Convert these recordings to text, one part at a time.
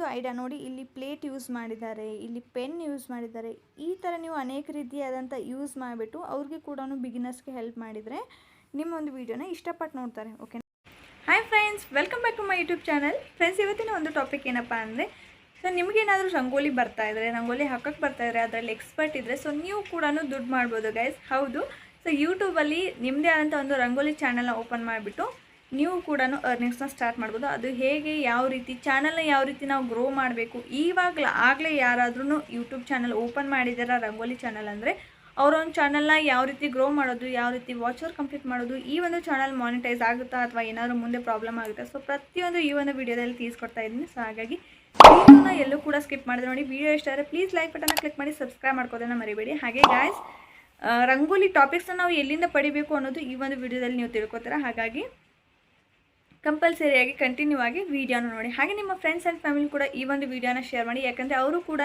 ಒಂದು ಐಡಿಯಾ ನೋಡಿ ಇಲ್ಲಿ ಪ್ಲೇಟ್ ಯೂಸ್ ಮಾಡಿದ್ದಾರೆ, ಇಲ್ಲಿ ಪೆನ್ ಯೂಸ್ ಮಾಡಿದ್ದಾರೆ. ಈ ಥರ ನೀವು ಅನೇಕ ರೀತಿಯಾದಂಥ ಯೂಸ್ ಮಾಡಿಬಿಟ್ಟು ಅವ್ರಿಗೆ ಕೂಡ ಬಿಗಿನರ್ಸ್ಗೆ ಹೆಲ್ಪ್ ಮಾಡಿದರೆ ನಿಮ್ಮ ಒಂದು ವೀಡಿಯೋನ ಇಷ್ಟಪಟ್ಟು ನೋಡ್ತಾರೆ okay hi friends welcome back to my YouTube channel friends ಇವತ್ತಿನ ಒಂದು ಟಾಪಿಕ್ ಏನಪ್ಪ ಅಂದರೆ ಸೊ ನಿಮಗೇನಾದರೂ ರಂಗೋಲಿ ಬರ್ತಾ ಇದ್ದರೆ ರಂಗೋಲಿ ಹಾಕಕ್ಕೆ ಬರ್ತಾ ಇದ್ದರೆ ಅದರಲ್ಲಿ ಎಕ್ಸ್ಪರ್ಟ್ ಇದ್ದರೆ ಸೊ ನೀವು ಕೂಡ ದುಡ್ಡು ಮಾಡ್ಬೋದು ಗೈಸ್ ಹೌದು. ಸೊ ಯೂಟ್ಯೂಬಲ್ಲಿ ನಿಮ್ಮದೇ ಆದಂಥ ಒಂದು ರಂಗೋಲಿ ಚಾನಲ್ನ ಓಪನ್ ಮಾಡಿಬಿಟ್ಟು ನೀವು ಕೂಡ ಅರ್ನಿಂಗ್ಸ್ನ ಸ್ಟಾರ್ಟ್ ಮಾಡ್ಬೋದು. ಅದು ಹೇಗೆ, ಯಾವ ರೀತಿ ಚಾನಲ್ನ ಯಾವ ರೀತಿ ನಾವು ಗ್ರೋ ಮಾಡಬೇಕು ಇವಾಗಲ ಆಗಲೇ ಯಾರಾದ್ರೂ ಯೂಟ್ಯೂಬ್ ಚಾನಲ್ ಓಪನ್ ಮಾಡಿದಾರ, ರಂಗೋಲಿ ಚಾನಲ್ ಅಂದರೆ ಅವರ ಒಂದು ಚಾನಲ್ನ ಯಾವ ರೀತಿ ಗ್ರೋ ಮಾಡೋದು, ಯಾವ ರೀತಿ ವಾಚರ್ ಕಂಪ್ಲೀಟ್ ಮಾಡೋದು, ಈ ಒಂದು ಚಾನಲ್ ಮಾನಿಟೈಸ್ ಆಗುತ್ತಾ ಅಥವಾ ಏನಾದರೂ ಮುಂದೆ ಪ್ರಾಬ್ಲಮ್ ಆಗುತ್ತಾ ಸೊ ಪ್ರತಿಯೊಂದು ಈ ಒಂದು ವಿಡಿಯೋದಲ್ಲಿ ತೀಸ್ಕೊಡ್ತಾ ಇದ್ದೀನಿ. ಸೊ ಹಾಗಾಗಿ ವಿಡಿಯೋನ ಎಲ್ಲೂ ಕೂಡ ಸ್ಕಿಪ್ ಮಾಡಿದ್ರೆ ನೋಡಿ ವಿಡಿಯೋ ಇಷ್ಟ ಆದರೆ ಪ್ಲೀಸ್ ಲೈಕ್ ಬಟನ್ನ ಕ್ಲಿಕ್ ಮಾಡಿ ಸಬ್ಸ್ಕ್ರೈಬ್ ಮಾಡ್ಕೋದನ್ನ ಮರಿಬೇಡಿ. ಹಾಗೆ ಗಾಯ್ಸ್ ರಂಗೋಲಿ ಟಾಪಿಕ್ಸ್ನ ನಾವು ಎಲ್ಲಿಂದ ಪಡಿಬೇಕು ಅನ್ನೋದು ಈ ಒಂದು ವಿಡಿಯೋದಲ್ಲಿ ನೀವು ತಿಳ್ಕೊತೀರ. ಹಾಗಾಗಿ ಕಂಪಲ್ಸರಿಯಾಗಿ ಕಂಟಿನ್ಯೂ ಆಗಿ ವೀಡಿಯೋನ ನೋಡಿ. ಹಾಗೆ ನಿಮ್ಮ ಫ್ರೆಂಡ್ಸ್ ಆ್ಯಂಡ್ ಫ್ಯಾಮಿಲಿ ಕೂಡ ಈ ಒಂದು ವೀಡಿಯೋನ ಶೇರ್ ಮಾಡಿ. ಯಾಕಂದರೆ ಅವರು ಕೂಡ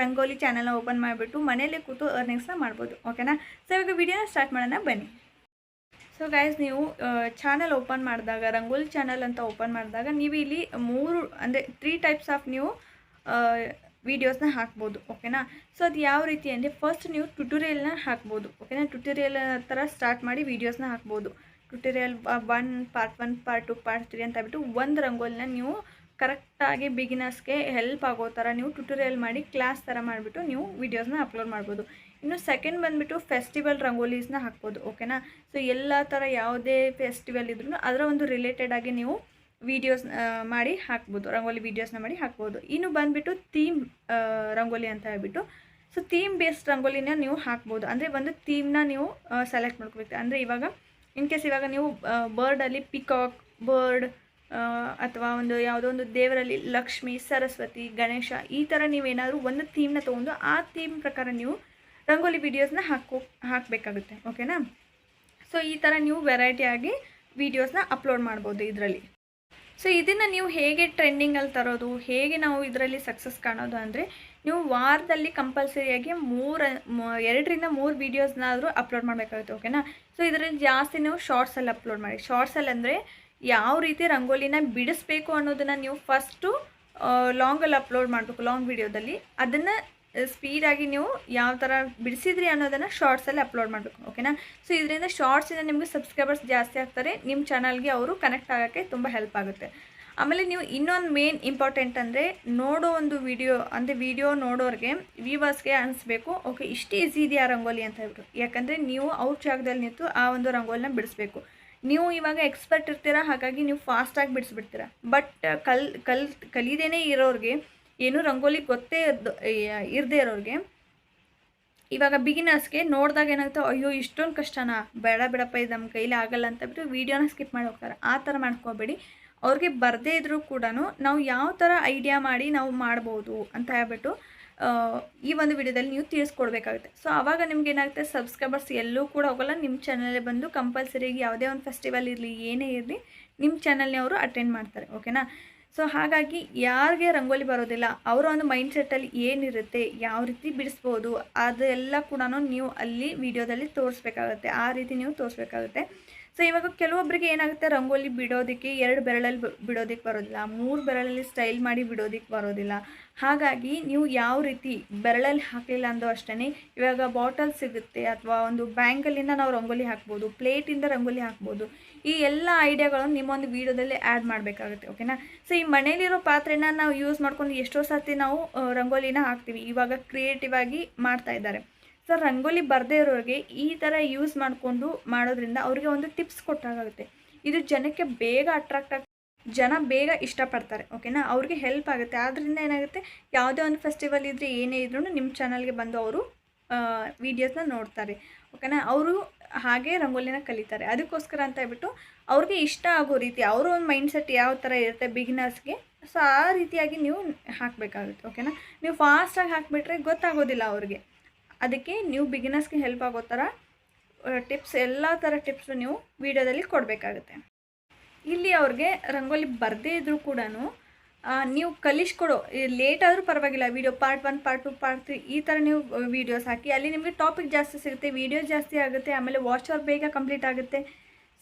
ರಂಗೋಲಿ ಚಾನಲ್ನ ಓಪನ್ ಮಾಡಿಬಿಟ್ಟು ಮನೆಯಲ್ಲೇ ಕೂತು ಅರ್ನಿಂಗ್ಸ್ನ ಮಾಡ್ಬೋದು. ಓಕೆನಾ ಸೊ ಇವಾಗ ವೀಡಿಯೋನ ಸ್ಟಾರ್ಟ್ ಮಾಡೋಣ. ಬನ್ನಿ. ಸೊ ಗೈಸ್ ನೀವು ಚಾನಲ್ ಓಪನ್ ಮಾಡಿದಾಗ, ರಂಗೋಲಿ ಚಾನಲ್ ಅಂತ ಓಪನ್ ಮಾಡಿದಾಗ ನೀವು ಇಲ್ಲಿ ಮೂರು, ಅಂದರೆ ತ್ರೀ ಟೈಪ್ಸ್ ಆಫ್ ನೀವು ವೀಡಿಯೋಸ್ನ ಹಾಕ್ಬೋದು. ಓಕೆನಾ ಸೊ ಅದು ಯಾವ ರೀತಿ ಅಂದರೆ ಫಸ್ಟ್ ನೀವು ಟ್ಯುಟೋರಿಯಲ್ನ ಹಾಕ್ಬೋದು. ಓಕೆನಾ ಟ್ಯುಟೋರಿಯಲ್ ಥರ ಸ್ಟಾರ್ಟ್ ಮಾಡಿ ವೀಡಿಯೋಸ್ನ ಹಾಕ್ಬೋದು. Tutorial one part one part two part three ಅಂತ ಬಿಟ್ಟು ಒಂದು ರಂಗೋಲಿನ ನೀವು ಕರೆಕ್ಟಾಗಿ ಬಿಗಿನರ್ಸ್ಗೆ ಹೆಲ್ಪ್ ಆಗೋ ಥರ ನೀವು ಟ್ಯುಟೋರಿಯಲ್ ಮಾಡಿ ಕ್ಲಾಸ್ ಥರ ಮಾಡಿಬಿಟ್ಟು ನೀವು ವೀಡಿಯೋಸ್ನ ಅಪ್ಲೋಡ್ ಮಾಡ್ಬೋದು. ಇನ್ನು ಸೆಕೆಂಡ್ ಬಂದುಬಿಟ್ಟು ಫೆಸ್ಟಿವಲ್ ರಂಗೋಲೀಸ್ನ ಹಾಕ್ಬೋದು ಓಕೆನಾ ಸೊ ಎಲ್ಲ ಥರ ಯಾವುದೇ ಫೆಸ್ಟಿವಲ್ ಇದ್ರೂ ಅದರ ಒಂದು ರಿಲೇಟೆಡ್ ಆಗಿ ನೀವು ವೀಡಿಯೋಸ್ ಮಾಡಿ ಹಾಕ್ಬೋದು, ರಂಗೋಲಿ ವೀಡಿಯೋಸ್ನ ಮಾಡಿ ಹಾಕ್ಬೋದು. ಇನ್ನು ಬಂದುಬಿಟ್ಟು ಥೀಮ್ ರಂಗೋಲಿ ಅಂತ ಹೇಳ್ಬಿಟ್ಟು ಸೊ ಥೀಮ್ ಬೇಸ್ಡ್ ರಂಗೋಲಿನ ನೀವು ಹಾಕ್ಬೋದು. ಅಂದರೆ ಒಂದು ಥೀಮ್ನ ನೀವು ಸೆಲೆಕ್ಟ್ ಮಾಡ್ಕೋಬೇಕು. ಅಂದರೆ ಇವಾಗ ಇನ್ ಕೇಸ್ ಇವಾಗ ನೀವು ಬರ್ಡಲ್ಲಿ ಪಿಕಾಕ್ ಬರ್ಡ್ ಅಥವಾ ಒಂದು ಯಾವುದೋ ಒಂದು ದೇವರಲ್ಲಿ ಲಕ್ಷ್ಮಿ, ಸರಸ್ವತಿ, ಗಣೇಶ, ಈ ಥರ ನೀವೇನಾದರೂ ಒಂದು ಥೀಮ್ನ ತೊಗೊಂಡು ಆ ಥೀಮ್ ಪ್ರಕಾರ ನೀವು ರಂಗೋಲಿ ವಿಡಿಯೋಸ್ನ ಹಾಕೋ, ಹಾಕಬೇಕಾಗುತ್ತೆ ಓಕೆನಾ ಸೊ ಈ ಥರ ನೀವು ವೆರೈಟಿಯಾಗಿ ವೀಡಿಯೋಸ್ನ ಅಪ್ಲೋಡ್ ಮಾಡ್ಬೋದು ಇದರಲ್ಲಿ. ಸೊ ಇದನ್ನು ನೀವು ಹೇಗೆ ಟ್ರೆಂಡಿಂಗಲ್ಲಿ ತರೋದು, ಹೇಗೆ ನಾವು ಇದರಲ್ಲಿ ಸಕ್ಸಸ್ ಕಾಣೋದು ಅಂದರೆ ನೀವು ವಾರದಲ್ಲಿ ಕಂಪಲ್ಸರಿಯಾಗಿ ಮೂರು ಎರಡರಿಂದ ಮೂರು ವೀಡಿಯೋಸ್ನಾದರೂ ಅಪ್ಲೋಡ್ ಮಾಡಬೇಕಾಗುತ್ತೆ ಓಕೆನಾ ಸೊ ಇದರಲ್ಲಿ ಜಾಸ್ತಿ ನೀವು ಶಾರ್ಟ್ಸಲ್ಲಿ ಅಪ್ಲೋಡ್ ಮಾಡಿ. ಶಾರ್ಟ್ಸಲ್ಲಿ ಅಂದರೆ ಯಾವ ರೀತಿ ರಂಗೋಲಿನ ಬಿಡಿಸ್ಬೇಕು ಅನ್ನೋದನ್ನು ನೀವು ಫಸ್ಟು ಲಾಂಗಲ್ಲಿ ಅಪ್ಲೋಡ್ ಮಾಡಬೇಕು ಲಾಂಗ್ ವೀಡಿಯೋದಲ್ಲಿ ಅದನ್ನು ಸ್ಪೀಡಾಗಿ ನೀವು ಯಾವ ಥರ ಬಿಡಿಸಿದ್ರಿ ಅನ್ನೋದನ್ನು ಶಾರ್ಟ್ಸಲ್ಲಿ ಅಪ್ಲೋಡ್ ಮಾಡಬೇಕು ಓಕೆನಾ ಸೊ ಇದರಿಂದ ಶಾರ್ಟ್ಸಿಂದ ನಿಮಗೆ ಸಬ್ಸ್ಕ್ರೈಬರ್ಸ್ ಜಾಸ್ತಿ ಆಗ್ತಾರೆ. ನಿಮ್ಮ ಚಾನಲ್ಗೆ ಅವರು ಕನೆಕ್ಟ್ ಆಗೋಕ್ಕೆ ತುಂಬ ಹೆಲ್ಪ್ ಆಗುತ್ತೆ. ಆಮೇಲೆ ನೀವು ಇನ್ನೊಂದು ಮೇನ್ ಇಂಪಾರ್ಟೆಂಟ್ ಅಂದರೆ ನೋಡೋ ಒಂದು ವಿಡಿಯೋ ಅಂದರೆ ವಿಡಿಯೋ ನೋಡೋರಿಗೆ ವ್ಯೂವರ್ಸ್ಗೆ ಅನಿಸ್ಬೇಕು, ಓಕೆ, ಇಷ್ಟು ಈಸಿ ಇದೆಯಾ ರಂಗೋಲಿ? ಅಂತ ಹೇಳ್ಬಿಟ್ಟು. ಯಾಕಂದರೆ ನೀವು ಅವ್ರ ಜಾಗದಲ್ಲಿ ನಿಂತು ಆ ಒಂದು ರಂಗೋಲಿನ ಬಿಡಿಸ್ಬೇಕು. ನೀವು ಇವಾಗ ಎಕ್ಸ್ಪರ್ಟ್ ಇರ್ತೀರಾ, ಹಾಗಾಗಿ ನೀವು ಫಾಸ್ಟಾಗಿ ಬಿಡಿಸ್ಬಿಡ್ತೀರಾ. ಬಟ್ ಕಲ್ ಕಲ್, ಕಲಿದೇನೆ ಇರೋರಿಗೆ, ಏನು ರಂಗೋಲಿ ಗೊತ್ತೇ ಇರದೇ ಇರೋರಿಗೆ, ಇವಾಗ ಬಿಗಿನರ್ಸ್ಗೆ ನೋಡಿದಾಗ ಏನಾಗುತ್ತೆ, ಅಯ್ಯೋ, ಇಷ್ಟೊಂದು ಕಷ್ಟನಾ? ಬೇಡ ಬೇಡಪ್ಪ, ಇದು ನಮ್ಮ ಕೈಲಿ ಆಗಲ್ಲ ಅಂತ ಬಿಟ್ಟು ವೀಡಿಯೋನ ಸ್ಕಿಪ್ ಮಾಡಿ ಹೋಗ್ತಾರೆ. ಆ ಥರ ಮಾಡ್ಕೋಬೇಡಿ. ಅವ್ರಿಗೆ ಬರದೇ ಇದ್ದರೂ ಕೂಡ ನಾವು ಯಾವ ಥರ ಐಡಿಯಾ ಮಾಡಿ ನಾವು ಮಾಡ್ಬೋದು ಅಂತ ಹೇಳ್ಬಿಟ್ಟು ಈ ಒಂದು ವಿಡಿಯೋದಲ್ಲಿ ನೀವು ತಿಳಿಸ್ಕೊಡ್ಬೇಕಾಗುತ್ತೆ. ಸೊ ಆವಾಗ ನಿಮ್ಗೆ ಏನಾಗುತ್ತೆ? ಸಬ್ಸ್ಕ್ರೈಬರ್ಸ್ ಎಲ್ಲೂ ಕೂಡ ಹೋಗಲ್ಲ. ನಿಮ್ಮ ಚಾನಲೇ ಬಂದು ಕಂಪಲ್ಸರಿಯಾಗಿ ಯಾವುದೇ ಒಂದು ಫೆಸ್ಟಿವಲ್ ಇರಲಿ, ಏನೇ ಇರಲಿ ನಿಮ್ಮ ಚಾನಲ್ನೇ ಅವರು ಅಟೆಂಡ್ ಮಾಡ್ತಾರೆ ಓಕೆನಾ ಸೊ ಹಾಗಾಗಿ ಯಾರಿಗೆ ರಂಗೋಲಿ ಬರೋದಿಲ್ಲ, ಅವರ ಒಂದು ಮೈಂಡ್ ಸೆಟ್ಟಲ್ಲಿ ಏನಿರುತ್ತೆ, ಯಾವ ರೀತಿ ಬಿಡಿಸ್ಬೋದು, ಅದೆಲ್ಲ ಕೂಡ ನೀವು ಅಲ್ಲಿ ವಿಡಿಯೋದಲ್ಲಿ ತೋರಿಸ್ಬೇಕಾಗುತ್ತೆ, ಆ ರೀತಿ ನೀವು ತೋರಿಸ್ಬೇಕಾಗುತ್ತೆ. ಸೊ ಇವಾಗ ಕೆಲವೊಬ್ಬರಿಗೆ ಏನಾಗುತ್ತೆ, ರಂಗೋಲಿ ಬಿಡೋದಕ್ಕೆ ಎರಡು ಬೆರಳಲ್ಲಿ ಬಿಡೋದಕ್ಕೆ ಬರೋದಿಲ್ಲ, ಮೂರು ಬೆರಳಲ್ಲಿ ಸ್ಟೈಲ್ ಮಾಡಿ ಬಿಡೋದಕ್ಕೆ ಬರೋದಿಲ್ಲ. ಹಾಗಾಗಿ ನೀವು ಯಾವ ರೀತಿ ಬೆರಳಲ್ಲಿ ಹಾಕಲಿಲ್ಲ ಅಂದೋ ಅಷ್ಟೇ ಇವಾಗ ಬಾಟಲ್ ಸಿಗುತ್ತೆ, ಅಥವಾ ಒಂದು ಬ್ಯಾಂಕಲ್ಲಿಂದ ನಾವು ರಂಗೋಲಿ ಹಾಕ್ಬೋದು ಪ್ಲೇಟಿಂದ ರಂಗೋಲಿ ಹಾಕ್ಬೋದು ಈ ಎಲ್ಲ ಐಡಿಯಾಗಳನ್ನು ನಿಮ್ಮೊಂದು ವೀಡಿಯೋದಲ್ಲಿ ಆ್ಯಡ್ ಮಾಡಬೇಕಾಗುತ್ತೆ ಓಕೆನಾ ಸೊ ಈ ಮನೇಲಿರೋ ಪಾತ್ರೆನ ನಾವು ಯೂಸ್ ಮಾಡ್ಕೊಂಡು ಎಷ್ಟೋ ಸರ್ತಿ ನಾವು ರಂಗೋಲಿನ ಹಾಕ್ತೀವಿ. ಇವಾಗ ಕ್ರಿಯೇಟಿವ್ ಆಗಿ ಮಾಡ್ತಾ ಇದ್ದಾರೆ. ಸೊ ರಂಗೋಲಿ ಬರದೇ ಇರೋರಿಗೆ ಈ ಥರ ಯೂಸ್ ಮಾಡಿಕೊಂಡು ಮಾಡೋದ್ರಿಂದ ಅವರಿಗೆ ಒಂದು ಟಿಪ್ಸ್ ಕೊಟ್ಟಾಗುತ್ತೆ. ಇದು ಜನಕ್ಕೆ ಬೇಗ ಅಟ್ರಾಕ್ಟ್ ಜನ ಬೇಗ ಇಷ್ಟಪಡ್ತಾರೆ ಓಕೆನಾ ಅವ್ರಿಗೆ ಹೆಲ್ಪ್ ಆಗುತ್ತೆ. ಆದ್ದರಿಂದ ಏನಾಗುತ್ತೆ? ಯಾವುದೇ ಒಂದು ಫೆಸ್ಟಿವಲ್ ಇದ್ದರೆ ಏನೇ ಇದ್ರೂ ನಿಮ್ಮ ಚಾನಲ್ಗೆ ಬಂದು ಅವರು ವೀಡಿಯೋಸ್ನ ನೋಡ್ತಾರೆ ಓಕೆನಾ ಅವರು ಹಾಗೆ ರಂಗೋಲಿನ ಕಲಿತಾರೆ. ಅದಕ್ಕೋಸ್ಕರ ಅಂತ ಹೇಳ್ಬಿಟ್ಟು ಅವ್ರಿಗೆ ಇಷ್ಟ ಆಗೋ ರೀತಿ, ಅವರ ಒಂದು ಮೈಂಡ್ಸೆಟ್ ಯಾವ ಥರ ಇರುತ್ತೆ ಬಿಗಿನರ್ಸ್ಗೆ ಸೊ ಆ ರೀತಿಯಾಗಿ ನೀವು ಹಾಕಬೇಕಾಗುತ್ತೆ ಓಕೆನಾ ನೀವು ಫಾಸ್ಟಾಗಿ ಹಾಕಿಬಿಟ್ರೆ ಗೊತ್ತಾಗೋದಿಲ್ಲ ಅವ್ರಿಗೆ. ಅದಕ್ಕೆ ನೀವು ಬಿಗಿನರ್ಸ್ಗೆ ಹೆಲ್ಪ್ ಆಗೋ ಥರ ಟಿಪ್ಸ್ ಎಲ್ಲ ಥರ ಟಿಪ್ಸ್ ನೀವು ವಿಡಿಯೋದಲ್ಲಿ ಕೊಡಬೇಕಾಗುತ್ತೆ. ಇಲ್ಲಿ ಅವ್ರಿಗೆ ರಂಗೋಲಿ ಬರದೇ ಇದ್ದರೂ ಕೂಡ ನೀವು ಕಲಿಸ್ಕೊಡೋ ಲೇಟ್ ಆದರೂ ಪರವಾಗಿಲ್ಲ video part one part two part three ಈ ಥರ ನೀವು ವೀಡಿಯೋಸ್ ಹಾಕಿ. ಅಲ್ಲಿ ನಿಮಗೆ ಟಾಪಿಕ್ ಜಾಸ್ತಿ ಸಿಗುತ್ತೆ ವೀಡಿಯೋ ಜಾಸ್ತಿ ಆಗುತ್ತೆ, ಆಮೇಲೆ ವಾಚ್ ಅವರ್ ಬೇಗ ಕಂಪ್ಲೀಟ್ ಆಗುತ್ತೆ.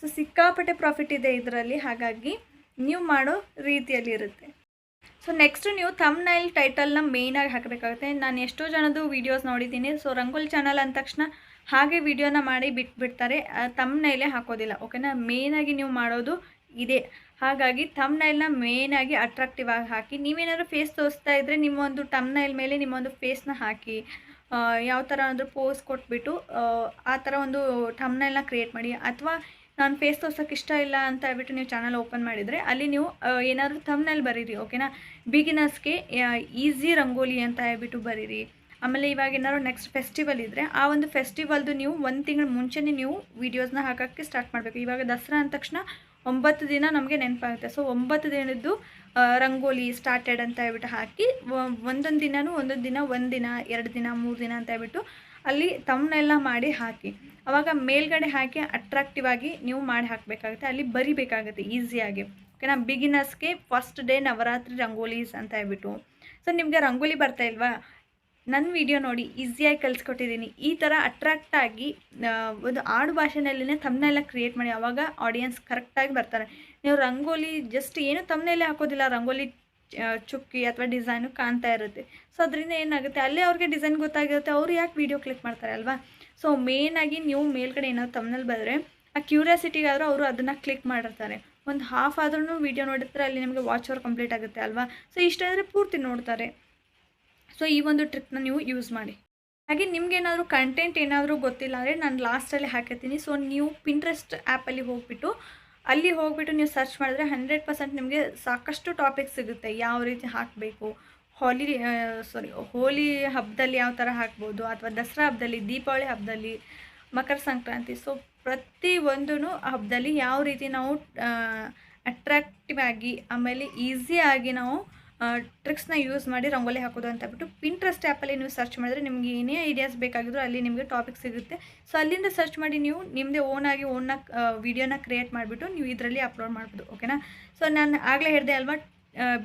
ಸೊ ಸಿಕ್ಕಾಪಟ್ಟೆ ಪ್ರಾಫಿಟ್ ಇದೆ ಇದರಲ್ಲಿ, ಹಾಗಾಗಿ ನೀವು ಮಾಡೋ ರೀತಿಯಲ್ಲಿ ಇರುತ್ತೆ. ಸೊ ನೆಕ್ಸ್ಟ್ ನೀವು ಥಮ್ನೈಲ್ ಟೈಟಲ್ನ ಮೇಯ್ನಾಗಿ ಹಾಕಬೇಕಾಗುತ್ತೆ. ನಾನು ಎಷ್ಟೋ ಜನದ್ದು ವೀಡಿಯೋಸ್ ನೋಡಿದ್ದೀನಿ. ಸೊ ರಂಗೋಲಿ ಚಾನಲ್ ಅಂದ ತಕ್ಷಣ ಹಾಗೆ ವಿಡಿಯೋನ ಮಾಡಿ ಬಿಟ್ಬಿಡ್ತಾರೆ ತಮ್ನೈಲೇ ಹಾಕೋದಿಲ್ಲ ಓಕೆನಾ ಮೇಯ್ನಾಗಿ ನೀವು ಮಾಡೋದು ಇದೆ. ಹಾಗಾಗಿ ತಮ್ನೈಲ್ನ ಮೇಯ್ನಾಗಿ ಅಟ್ರಾಕ್ಟಿವ್ ಆಗಿ ಹಾಕಿ ನೀವೇನಾದ್ರು ಫೇಸ್ ತೋರಿಸ್ತಾ ಇದ್ದರೆ ನಿಮ್ಮೊಂದು ತಮ್ನೈಲ್ ಮೇಲೆ ನಿಮ್ಮೊಂದು ಫೇಸ್ನ ಹಾಕಿ ಯಾವ ಥರ ಅಂದರೂ ಪೋಸ್ ಕೊಟ್ಬಿಟ್ಟು ಆ, ಥರ ಒಂದು ಥಮ್ನೈಲ್ನ ಕ್ರಿಯೇಟ್ ಮಾಡಿ. ಅಥವಾ ನಾನು ಫೇಸ್ ತೋರ್ಸೋಕೆ ಇಷ್ಟ ಇಲ್ಲ ಅಂತ ಹೇಳ್ಬಿಟ್ಟು ನೀವು ಚಾನಲ್ ಓಪನ್ ಮಾಡಿದರೆ ಅಲ್ಲಿ ನೀವು ಏನಾದರೂ ಥಮ್ನೈಲ್ ಬರೀರಿ ಓಕೆನಾ ಬಿಗಿನರ್ಸ್ಗೆ ಈಸಿ ರಂಗೋಲಿ ಅಂತ ಹೇಳ್ಬಿಟ್ಟು ಬರೀರಿ. ಆಮೇಲೆ ಇವಾಗ ಏನಾದ್ರು ನೆಕ್ಸ್ಟ್ ಫೆಸ್ಟಿವಲ್ ಇದ್ದರೆ ಆ ಒಂದು ಫೆಸ್ಟಿವಲ್ದು ನೀವು ಒಂದು ತಿಂಗಳ ಮುಂಚೆನೇ ನೀವು ವೀಡಿಯೋಸ್ನ ಹಾಕೋಕ್ಕೆ ಸ್ಟಾರ್ಟ್ ಮಾಡಬೇಕು. ಇವಾಗ ದಸರಾ ಅಂದ ತಕ್ಷಣ ಒಂಬತ್ತು ದಿನ ನಮಗೆ ನೆನಪಾಗುತ್ತೆ. ಸೊ ಒಂಬತ್ತು ದಿನದ್ದು ರಂಗೋಲಿ ಸ್ಟಾರ್ಟೆಡ್ ಅಂತ ಹೇಳ್ಬಿಟ್ಟು ಹಾಕಿ ಒಂದೊಂದು ದಿನವೂ ಒಂದೊಂದು ದಿನ, ಒಂದು ದಿನ, ಎರಡು ದಿನ, ಮೂರು ದಿನ ಅಂತ ಹೇಳ್ಬಿಟ್ಟು ಅಲ್ಲಿ ತಮ್ಮನೆಲ್ಲ ಮಾಡಿ ಹಾಕಿ. ಅವಾಗ ಮೇಲ್ಗಡೆ ಹಾಕಿ ಅಟ್ರಾಕ್ಟಿವ್ ಆಗಿ ನೀವು ಮಾಡಿ ಹಾಕಬೇಕಾಗುತ್ತೆ. ಅಲ್ಲಿ ಬರಿಬೇಕಾಗುತ್ತೆ ಈಸಿಯಾಗಿ ಓಕೆನಾ ಬಿಗಿನರ್ಸ್ಗೆ ಫಸ್ಟ್ ಡೇ ನವರಾತ್ರಿ ರಂಗೋಲೀಸ್ ಅಂತ ಹೇಳ್ಬಿಟ್ಟು. ಸೊ ನಿಮಗೆ ರಂಗೋಲಿ ಬರ್ತಾ ಇಲ್ವಾ? ನನ್ನ ವಿಡಿಯೋ ನೋಡಿ ಈಸಿಯಾಗಿ ಕಲಿಸ್ಕೊಟ್ಟಿದ್ದೀನಿ ಈ ಥರ ಅಟ್ರಾಕ್ಟ್ ಆಗಿ ಒಂದು ಆಡು ಭಾಷೆನಲ್ಲಿನೇ ತಮ್ಮನೆಲ್ಲ ಕ್ರಿಯೇಟ್ ಮಾಡಿ, ಅವಾಗ ಆಡಿಯನ್ಸ್ ಕರೆಕ್ಟಾಗಿ ಬರ್ತಾರೆ. ನೀವು ರಂಗೋಲಿ ಜಸ್ಟ್ ಏನು ತಮ್ಮನೆಲ್ಲೇ ಹಾಕೋದಿಲ್ಲ, ರಂಗೋಲಿ ಚುಕ್ಕಿ ಅಥವಾ ಡಿಸೈನು ಕಾಣ್ತಾ ಇರುತ್ತೆ. ಸೊ ಅದರಿಂದ ಏನಾಗುತ್ತೆ? ಅಲ್ಲೇ ಅವ್ರಿಗೆ ಡಿಸೈನ್ ಗೊತ್ತಾಗಿರುತ್ತೆ, ಅವ್ರು ಯಾಕೆ ವೀಡಿಯೋ ಕ್ಲಿಕ್ ಮಾಡ್ತಾರೆ ಅಲ್ವಾ? ಸೊ ಮೇಯ್ನಾಗಿ ನೀವು ಮೇಲ್ಗಡೆ ಏನಾದ್ರು ತಮ್ಮನಲ್ಲಿ ಬಂದರೆ, ಆ ಕ್ಯೂರಿಯಾಸಿಟಿಗಾದರೂ ಅವರು ಅದನ್ನು ಕ್ಲಿಕ್ ಮಾಡಿರ್ತಾರೆ. ಒಂದು ಹಾಫ್ ಆದ್ರೂ ವೀಡಿಯೋ ನೋಡಿರ್ತಾರೆ ಅಲ್ಲಿ ನಿಮಗೆ ವಾಚ್ ಅವರ್ ಕಂಪ್ಲೀಟ್ ಆಗುತ್ತೆ ಅಲ್ವಾ? ಸೊ ಇಷ್ಟ ಆದರೆ ಪೂರ್ತಿ ನೋಡ್ತಾರೆ. ಸೊ ಈ ಒಂದು ಟ್ರಿಕ್ನ ನೀವು ಯೂಸ್ ಮಾಡಿ. ಹಾಗೆ ನಿಮ್ಗೇನಾದರೂ ಕಂಟೆಂಟ್ ಏನಾದರೂ ಗೊತ್ತಿಲ್ಲ ಅಂದರೆ ನಾನು ಲಾಸ್ಟಲ್ಲಿ ಹಾಕಿರ್ತೀನಿ. ಸೊ ನೀವು ಪಿಂಟ್ರೆಸ್ಟ್ ಆ್ಯಪಲ್ಲಿ ಹೋಗ್ಬಿಟ್ಟು, ಅಲ್ಲಿ ಹೋಗ್ಬಿಟ್ಟು ನೀವು ಸರ್ಚ್ ಮಾಡಿದ್ರೆ ಹಂಡ್ರೆಡ್ ಪರ್ಸೆಂಟ್ ನಿಮಗೆ ಸಾಕಷ್ಟು ಟಾಪಿಕ್ ಸಿಗುತ್ತೆ. ಯಾವ ರೀತಿ ಹಾಕಬೇಕು ಹೋಲಿ ಸಾರಿ ಹೋಲಿ ಹಬ್ಬದಲ್ಲಿ ಯಾವ ಥರ ಹಾಕ್ಬೋದು ಅಥವಾ ದಸರಾ ಹಬ್ಬದಲ್ಲಿ ದೀಪಾವಳಿ ಹಬ್ಬದಲ್ಲಿ ಮಕರ ಸಂಕ್ರಾಂತಿ. ಸೊ ಪ್ರತಿ ಒಂದೂ ಹಬ್ಬದಲ್ಲಿ ಯಾವ ರೀತಿ ನಾವು ಅಟ್ರಾಕ್ಟಿವ್ ಆಗಿ, ಆಮೇಲೆ ಈಸಿಯಾಗಿ ನಾವು ಟ್ರಿಕ್ಸ್ನ ಯೂಸ್ ಮಾಡಿ ರಂಗೋಲಿ ಹಾಕೋದು ಅಂತ ಬಿಟ್ಟು ಪಿಂಟ್ರೆಸ್ಟ್ ಆ್ಯಪಲ್ಲಿ ನೀವು ಸರ್ಚ್ ಮಾಡಿದ್ರೆ ನಿಮಗೆ ಏನೇ ಐಡಿಯಾಸ್ ಬೇಕಾಗಿದ್ರು ಅಲ್ಲಿ ನಿಮಗೆ ಟಾಪಿಕ್ ಸಿಗುತ್ತೆ. ಸೊ ಅಲ್ಲಿಂದ ಸರ್ಚ್ ಮಾಡಿ ನೀವು ನಿಮ್ಮದೇ ಓನಾಗಿ ಓನ್ನ ವಿಡಿಯೋನ ಕ್ರಿಯೇಟ್ ಮಾಡಿಬಿಟ್ಟು ನೀವು ಇದರಲ್ಲಿ ಅಪ್ಲೋಡ್ ಮಾಡ್ಬೋದು ಓಕೆನಾ ಸೊ ನಾನು ಆಗಲೇ ಹೇಳಿದೆ ಅಲ್ವಾ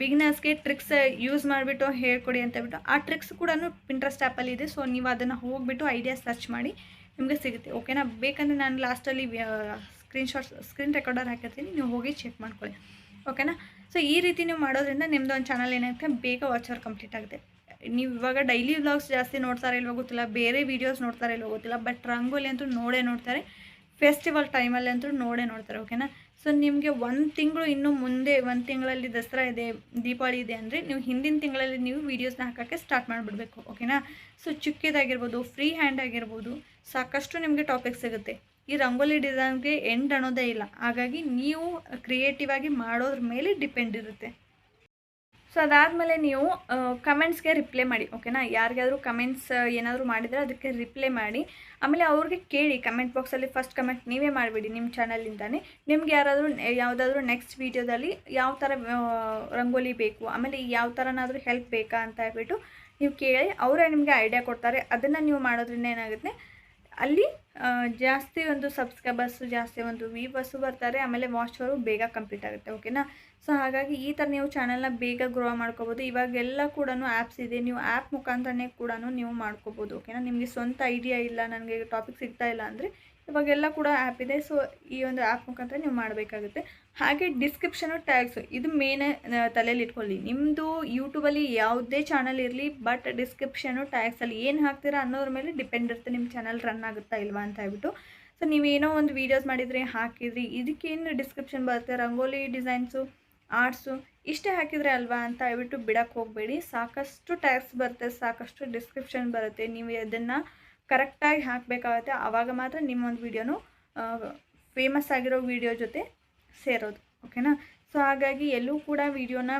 ಬಿಗಿನರ್ಸ್ಗೆ ಟ್ರಿಕ್ಸ್ ಯೂಸ್ ಮಾಡಿಬಿಟ್ಟು ಹೇಳ್ಕೊಡಿ ಅಂತ ಬಿಟ್ಟು ಆ ಟ್ರಿಕ್ಸ್ ಕೂಡ ಪಿಂಟ್ರೆಸ್ಟ್ ಆ್ಯಪಲ್ಲಿ ಇದೆ. ಸೊ ನೀವು ಅದನ್ನು ಹೋಗಿಬಿಟ್ಟು ಐಡಿಯಾ ಸರ್ಚ್ ಮಾಡಿ ನಿಮಗೆ ಸಿಗುತ್ತೆ ಓಕೆನಾ ಬೇಕಂದರೆ ನಾನು ಲಾಸ್ಟಲ್ಲಿ ಸ್ಕ್ರೀನ್ಶಾಟ್ಸ್ ಸ್ಕ್ರೀನ್ ರೆಕಾರ್ಡರ್ ಹಾಕಿರ್ತೀನಿ, ನೀವು ಹೋಗಿ ಚೆಕ್ ಮಾಡ್ಕೊಳ್ಳಿ ಓಕೆನಾ ಸೊ ಈ ರೀತಿ ನೀವು ಮಾಡೋದ್ರಿಂದ ನಿಮ್ಮದು ಒಂದು ಚಾನಲ್ ಏನಾಗುತ್ತೆ? ಬೇಗ ವಾಚ್ ಅವರ್ ಕಂಪ್ಲೀಟ್ ಆಗುತ್ತೆ. ನೀವು ಇವಾಗ ಡೈಲಿ ವ್ಲಾಗ್ಸ್ ಜಾಸ್ತಿ ನೋಡ್ತಾರೆ ಇಲ್ವೋ ಗೊತ್ತಿಲ್ಲ, ಬೇರೆ ವೀಡಿಯೋಸ್ ನೋಡ್ತಾರೆ ಇಲ್ವೋ ಗೊತ್ತಿಲ್ಲ ಬಟ್ ರಂಗೋಲಿ ಅಂತೂ ನೋಡೇ ನೋಡ್ತಾರೆ. ಫೆಸ್ಟಿವಲ್ ಟೈಮಲ್ಲಿ ಅಂತೂ ನೋಡೇ ನೋಡ್ತಾರೆ ಓಕೆನಾ ಸೊ ನಿಮಗೆ ಒಂದು ತಿಂಗಳು ಇನ್ನು ಮುಂದೆ, ಒಂದು ತಿಂಗಳಲ್ಲಿ ದಸರಾ ಇದೆ, ದೀಪಾವಳಿ ಇದೆ ಅಂದರೆ ನೀವು ಹಿಂದಿನ ತಿಂಗಳಲ್ಲಿ ನೀವು ವೀಡಿಯೋಸ್ನ ಹಾಕೋಕ್ಕೆ ಸ್ಟಾರ್ಟ್ ಮಾಡಿಬಿಡ್ಬೇಕು ಓಕೆನಾ ಸೊ ಚಿಕ್ಕದಾಗಿರ್ಬೋದು ಫ್ರೀ ಹ್ಯಾಂಡ್ ಆಗಿರ್ಬೋದು, ಸಾಕಷ್ಟು ನಿಮಗೆ ಟಾಪಿಕ್ ಸಿಗುತ್ತೆ. ಈ ರಂಗೋಲಿ ಡಿಸೈನ್ಗೆ ಎಂಡ್ ಅನ್ನೋದೇ ಇಲ್ಲ. ಹಾಗಾಗಿ ನೀವು ಕ್ರಿಯೇಟಿವ್ ಆಗಿ ಮಾಡೋದ್ರ ಮೇಲೆ ಡಿಪೆಂಡ್ ಇರುತ್ತೆ. ಸೊ ಅದಾದಮೇಲೆ ನೀವು ಕಮೆಂಟ್ಸ್ಗೆ ರಿಪ್ಲೈ ಮಾಡಿ ಓಕೆನಾ ಯಾರಿಗಾದರೂ ಕಮೆಂಟ್ಸ್ ಏನಾದರೂ ಮಾಡಿದರೆ ಅದಕ್ಕೆ ರಿಪ್ಲೈ ಮಾಡಿ. ಆಮೇಲೆ ಅವ್ರಿಗೆ ಕೇಳಿ ಕಮೆಂಟ್ ಬಾಕ್ಸಲ್ಲಿ ಫಸ್ಟ್ ಕಮೆಂಟ್ ನೀವೇ ಮಾಡಿಬಿಡಿ ನಿಮ್ಮ ಚಾನಲಿಂದಾನೇ ನಿಮ್ಗೆ ಯಾರಾದರೂ ಯಾವುದಾದ್ರೂ ನೆಕ್ಸ್ಟ್ ವೀಡಿಯೋದಲ್ಲಿ ಯಾವ ಥರ ರಂಗೋಲಿ ಬೇಕು, ಆಮೇಲೆ ಯಾವ ಥರನಾದರೂ ಹೆಲ್ಪ್ ಬೇಕಾ ಅಂತ ಹೇಳ್ಬಿಟ್ಟು ನೀವು ಕೇಳಿ, ಅವರೇ ನಿಮಗೆ ಐಡಿಯಾ ಕೊಡ್ತಾರೆ. ಅದನ್ನು ನೀವು ಮಾಡೋದ್ರಿಂದ ಏನಾಗುತ್ತೆ? ಅಲ್ಲಿ ಜಾಸ್ತಿ ಒಂದು ಸಬ್ಸ್ಕ್ರೈಬರ್ಸು ಜಾಸ್ತಿ ಒಂದು ವ್ಯೂವರ್ಸು ಬರ್ತಾರೆ, ಆಮೇಲೆ ವಾಚ್ ಅವರು ಬೇಗ ಕಂಪ್ಲೀಟ್ ಆಗುತ್ತೆ ಓಕೆನಾ ಸೊ ಹಾಗಾಗಿ ಈ ಥರ ನೀವು ಚಾನಲ್ನ ಬೇಗ ಗ್ರೋ ಮಾಡ್ಕೋಬೋದು. ಇವಾಗೆಲ್ಲ ಕೂಡ ಆ್ಯಪ್ಸ್ ಇದೆ. ನೀವು ಆ್ಯಪ್ ಮುಖಾಂತರನೇ ಕೂಡ ನೀವು ಮಾಡ್ಕೋಬೋದು ಓಕೆನಾ ನಿಮಗೆ ಸ್ವಂತ ಐಡಿಯಾ ಇಲ್ಲ, ನನಗೆ ಟಾಪಿಕ್ ಸಿಗ್ತಾ ಇಲ್ಲ ಅಂದರೆ ಇವಾಗೆಲ್ಲ ಕೂಡ ಆ್ಯಪ್ ಇದೆ. ಸೊ ಈ ಒಂದು ಆ್ಯಪ್ ಮುಖಾಂತರ ನೀವು ಮಾಡಬೇಕಾಗುತ್ತೆ. ಹಾಗೆ ಡಿಸ್ಕ್ರಿಪ್ಷನು ಟ್ಯಾಗ್ಸು ಇದು ಮೇನೇ ತಲೆಯಲ್ಲಿ ಇಟ್ಕೊಳ್ಳಿ. ನಿಮ್ಮದು ಯೂಟ್ಯೂಬಲ್ಲಿ ಯಾವುದೇ ಚಾನಲ್ ಇರಲಿ ಬಟ್ ಡಿಸ್ಕ್ರಿಪ್ಷನು ಟ್ಯಾಗ್ಸಲ್ಲಿ ಏನು ಹಾಕ್ತೀರಾ ಅನ್ನೋದ್ರ ಮೇಲೆ ಡಿಪೆಂಡ್ ಇರುತ್ತೆ. ನಿಮ್ಮ ಚಾನಲ್ ರನ್ ಆಗುತ್ತಾ ಇಲ್ವಾ ಅಂತ ಹೇಳ್ಬಿಟ್ಟು. ಸೊ ನೀವೇನೋ ಒಂದು ವೀಡಿಯೋಸ್ ಮಾಡಿದರೆ ಹಾಕಿದ್ರಿ. ಇದಕ್ಕೇನು ಡಿಸ್ಕ್ರಿಪ್ಷನ್ ಬರುತ್ತೆ? ರಂಗೋಲಿ ಡಿಸೈನ್ಸು ಆರ್ಟ್ಸು ಇಷ್ಟೇ ಹಾಕಿದರೆ ಅಲ್ವಾ ಅಂತ ಹೇಳ್ಬಿಟ್ಟು ಬಿಡಕ್ಕೆ ಹೋಗಬೇಡಿ. ಸಾಕಷ್ಟು ಟ್ಯಾಗ್ಸ್ ಬರುತ್ತೆ, ಸಾಕಷ್ಟು ಡಿಸ್ಕ್ರಿಪ್ಷನ್ ಬರುತ್ತೆ. ನೀವು ಅದನ್ನು ಕರೆಕ್ಟಾಗಿ ಹಾಕಬೇಕಾಗುತ್ತೆ. ಆವಾಗ ಮಾತ್ರ ನಿಮ್ಮೊಂದು ವೀಡಿಯೋನು ಫೇಮಸ್ ಆಗಿರೋ ವೀಡಿಯೋ ಜೊತೆ ಸೇರೋದು. ಓಕೆನಾ? ಸೊ, ಹಾಗಾಗಿ ಎಲ್ಲೂ ಕೂಡ ವೀಡಿಯೋನ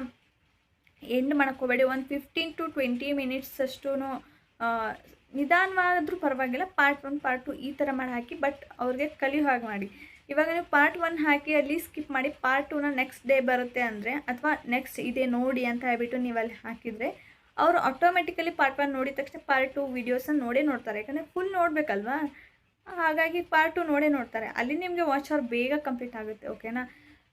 ಎಂಡ್ ಮಾಡ್ಕೋಬೇಡಿ. ಒಂದು ಫಿಫ್ಟೀನ್ ಟು ಟ್ವೆಂಟಿ ಮಿನಿಟ್ಸ್ ಅಷ್ಟು ನಿಧಾನವಾದರೂ ಪರವಾಗಿಲ್ಲ. ಪಾರ್ಟ್ ಒನ್ ಪಾರ್ಟ್ ಟು ಈ ಥರ ಮಾಡಿ ಹಾಕಿ ಬಟ್ ಅವ್ರಿಗೆ ಕಲಿಯೋ ಹಾಗೆ ಮಾಡಿ. ಇವಾಗ ನೀವು ಪಾರ್ಟ್ ಒನ್ ಹಾಕಿ ಅಲ್ಲಿ ಸ್ಕಿಪ್ ಮಾಡಿ ಪಾರ್ಟ್ ಟೂನ ನೆಕ್ಸ್ಟ್ ಡೇ ಬರುತ್ತೆ ಅಂದರೆ, ಅಥವಾ ನೆಕ್ಸ್ಟ್ ಇದೇ ನೋಡಿ ಅಂತ ಹೇಳ್ಬಿಟ್ಟು ನೀವು ಅಲ್ಲಿ ಹಾಕಿದರೆ ಅವರು ಆಟೋಮೆಟಿಕಲಿ ಪಾರ್ಟ್ ಒನ್ ನೋಡಿದ ತಕ್ಷಣ ಪಾರ್ಟ್ ಟು ವೀಡಿಯೋಸನ್ನು ನೋಡೇ ನೋಡ್ತಾರೆ. ಯಾಕಂದರೆ ಫುಲ್ ನೋಡಬೇಕಲ್ವಾ? ಹಾಗಾಗಿ ಪಾರ್ಟ್ ಟು ನೋಡೇ ನೋಡ್ತಾರೆ. ಅಲ್ಲಿ ನಿಮಗೆ ವಾಚ್ ಅವ್ರು ಬೇಗ ಕಂಪ್ಲೀಟ್ ಆಗುತ್ತೆ ಓಕೆನಾ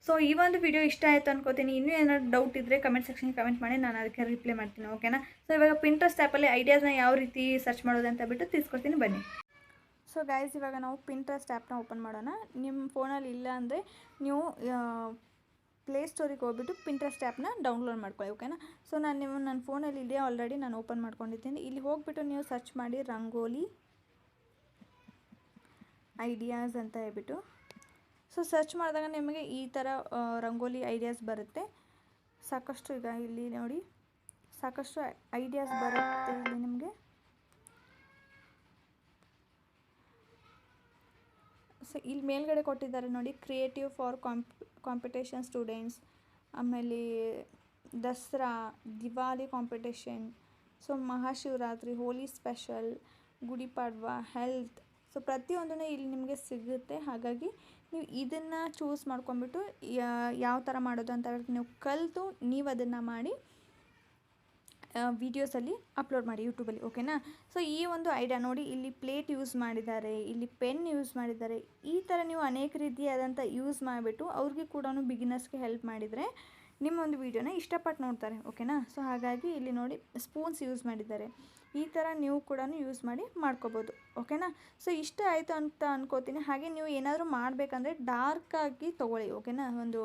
ಸೊ ಈ ಒಂದು ವಿಡಿಯೋ ಇಷ್ಟ ಆಯಿತು ಅನ್ಕೋತೀನಿ. ಇನ್ನೂ ಏನಾದ್ರು ಡೌಟ್ ಇದ್ದರೆ ಕಮೆಂಟ್ ಸೆಕ್ಷನ್ಗೆ ಕಮೆಂಟ್ ಮಾಡಿ, ನಾನು ಅದಕ್ಕೆ ರಿಪ್ಲೈ ಮಾಡ್ತೀನಿ ಓಕೆನಾ ಸೊ ಇವಾಗ ಪಿಂಟ್ರೆಸ್ಟ್ ಆ್ಯಪಲ್ಲಿ ಐಡಿಯಾಸ್ನ ಯಾವ ರೀತಿ ಸರ್ಚ್ ಮಾಡೋದು ಅಂತ ಬಿಟ್ಟು ತಿಳ್ಸ್ಕೊಡ್ತೀನಿ, ಬನ್ನಿ. ಸೊ ಗೈಸ್ ಇವಾಗ ನಾವು ಪಿಂಟ್ರೆಸ್ಟ್ ಆ್ಯಪ್ನ ಓಪನ್ ಮಾಡೋಣ. ನಿಮ್ಮ ಫೋನಲ್ಲಿ ಇಲ್ಲ ಅಂದರೆ ನೀವು ಪ್ಲೇಸ್ಟೋರಿಗೆ ಹೋಗ್ಬಿಟ್ಟು ಪಿಂಟ್ರೆಸ್ಟ್ ಆ್ಯಪ್ನ ಡೌನ್ಲೋಡ್ ಮಾಡ್ಕೊಳ್ಳಿ ಓಕೆನಾ ಸೊ ನಾನು ನೀವು ನನ್ನ ಫೋನಲ್ಲಿ ಇದೆ ಆಲ್ರೆಡಿ ನಾನು ಓಪನ್ ಮಾಡ್ಕೊಂಡಿದ್ದೀನಿ. ಇಲ್ಲಿ ಹೋಗ್ಬಿಟ್ಟು ನೀವು ಸರ್ಚ್ ಮಾಡಿ ರಂಗೋಲಿ ಐಡಿಯಾಸ್ ಅಂತ ಹೇಳ್ಬಿಟ್ಟು. ಸೊ ಸರ್ಚ್ ಮಾಡಿದಾಗ ನಿಮಗೆ ಈ ಥರ ರಂಗೋಲಿ ಐಡಿಯಾಸ್ ಬರುತ್ತೆ. ಸಾಕಷ್ಟು ಈಗ ಇಲ್ಲಿ ನೋಡಿ, ಸಾಕಷ್ಟು ಐಡಿಯಾಸ್ ಬರುತ್ತೆ ಇಲ್ಲಿ ನಿಮಗೆ. ಸೊ ಇಲ್ಲಿ ಮೇಲ್ಗಡೆ ಕೊಟ್ಟಿದ್ದಾರೆ ನೋಡಿ ಕ್ರಿಯೇಟಿವ್ ಫಾರ್ ಕಾಂಪ್ ಕಾಂಪಿಟೇಷನ್ ಸ್ಟೂಡೆಂಟ್ಸ್ ಆಮೇಲೆ Dasara, Diwali competition so Mahashivaratri Holi special Gudi Padwa health so ಪ್ರತಿಯೊಂದೂ ಇಲ್ಲಿ ನಿಮಗೆ ಸಿಗುತ್ತೆ. ಹಾಗಾಗಿ ನೀವು ಇದನ್ನು ಚೂಸ್ ಮಾಡ್ಕೊಂಬಿಟ್ಟು ಯಾವ ಥರ ಮಾಡೋದು ಅಂತ ನೀವು ಕಲಿತು ನೀವು ಅದನ್ನು ಮಾಡಿ ವೀಡಿಯೋಸಲ್ಲಿ ಅಪ್ಲೋಡ್ ಮಾಡಿ ಯೂಟ್ಯೂಬಲ್ಲಿ ಓಕೆನಾ ಸೊ ಈ ಒಂದು ಐಡಿಯಾ ನೋಡಿ ಇಲ್ಲಿ ಪ್ಲೇಟ್ ಯೂಸ್ ಮಾಡಿದ್ದಾರೆ, ಇಲ್ಲಿ ಪೆನ್ ಯೂಸ್ ಮಾಡಿದ್ದಾರೆ. ಈ ಥರ ನೀವು ಅನೇಕ ರೀತಿಯಾದಂಥ ಯೂಸ್ ಮಾಡಿಬಿಟ್ಟು ಅವ್ರಿಗೆ ಕೂಡ ಬಿಗಿನರ್ಸ್ಗೆ ಹೆಲ್ಪ್ ಮಾಡಿದರೆ ನಿಮ್ಮ ಒಂದು ವೀಡಿಯೋನ ಇಷ್ಟಪಟ್ಟು ನೋಡ್ತಾರೆ ಓಕೆನಾ ಸೊ ಹಾಗಾಗಿ ಇಲ್ಲಿ ನೋಡಿ ಸ್ಪೂನ್ಸ್ ಯೂಸ್ ಮಾಡಿದ್ದಾರೆ. ಈ ಥರ ನೀವು ಕೂಡ ಯೂಸ್ ಮಾಡಿ ಮಾಡ್ಕೋಬೋದು ಓಕೆನಾ ಸೊ ಇಷ್ಟ ಆಯಿತು ಅಂತ ಅನ್ಕೋತೀನಿ. ಹಾಗೆ ನೀವು ಏನಾದರೂ ಮಾಡಬೇಕಂದ್ರೆ ಡಾರ್ಕಾಗಿ ತೊಗೊಳ್ಳಿ ಓಕೆನಾ ಒಂದು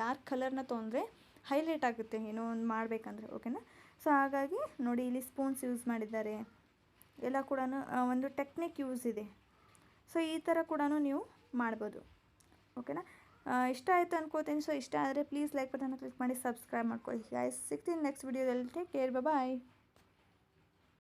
ಡಾರ್ಕ್ ಕಲರ್ನ ತೊಗೊಂಡ್ರೆ ಹೈಲೈಟ್ ಆಗುತ್ತೆ, ಏನೋ ಒಂದು ಮಾಡಬೇಕಂದ್ರೆ ಓಕೆನಾ ಸೊ ಹಾಗಾಗಿ ನೋಡಿ ಇಲ್ಲಿ ಸ್ಪೂನ್ಸ್ ಯೂಸ್ ಮಾಡಿದ್ದಾರೆ. ಎಲ್ಲ ಕೂಡ ಒಂದು ಟೆಕ್ನಿಕ್ ಯೂಸ್ ಇದೆ. ಸೊ ಈ ಥರ ಕೂಡ ನೀವು ಮಾಡ್ಬೋದು. ಓಕೆನಾ? ಇಷ್ಟ ಆಯಿತು ಅನ್ಕೋತೀನಿ. ಸೊ ಇಷ್ಟ ಆದರೆ ಪ್ಲೀಸ್ ಲೈಕ್ ಬಟನ್ನ ಕ್ಲಿಕ್ ಮಾಡಿ, ಸಬ್ಸ್ಕ್ರೈಬ್ ಮಾಡ್ಕೊಳ್ಳಿ. ಗೈಸ್ ಸಿಗ್ತೀನಿ ನೆಕ್ಸ್ಟ್ ವೀಡಿಯೋದಲ್ಲಿ. Care bye